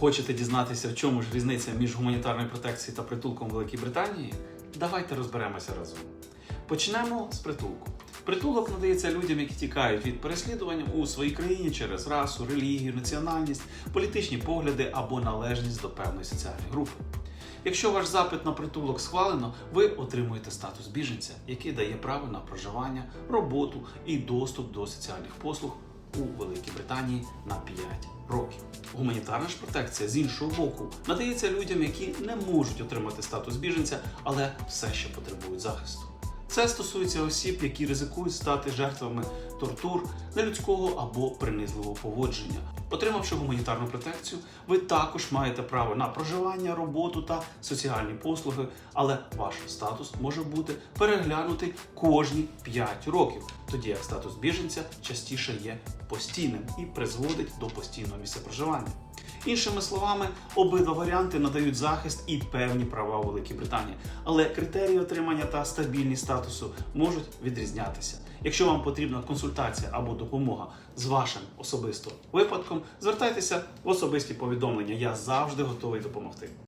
Хочете дізнатися, в чому ж різниця між гуманітарною протекцією та притулком Великій Британії? Давайте розберемося разом. Почнемо з притулку. Притулок надається людям, які тікають від переслідування у своїй країні через расу, релігію, національність, політичні погляди або належність до певної соціальної групи. Якщо ваш запит на притулок схвалено, ви отримуєте статус біженця, який дає право на проживання, роботу і доступ до соціальних послуг у Великій Британії на 5 років. Гуманітарна ж протекція з іншого боку надається людям, які не можуть отримати статус біженця, але все ще потребують захисту. Це стосується осіб, які ризикують стати жертвами тортур, нелюдського або принизливого поводження. Отримавши гуманітарну протекцію, ви також маєте право на проживання, роботу та соціальні послуги, але ваш статус може бути переглянутий кожні 5 років, тоді як статус біженця частіше є постійним і призводить до постійного місця проживання. Іншими словами, обидва варіанти надають захист і певні права у Великій Британії, але критерії отримання та стабільність статусу можуть відрізнятися. Якщо вам потрібна консультація або допомога з вашим особисто випадком, звертайтеся в особисті повідомлення. Я завжди готовий допомогти.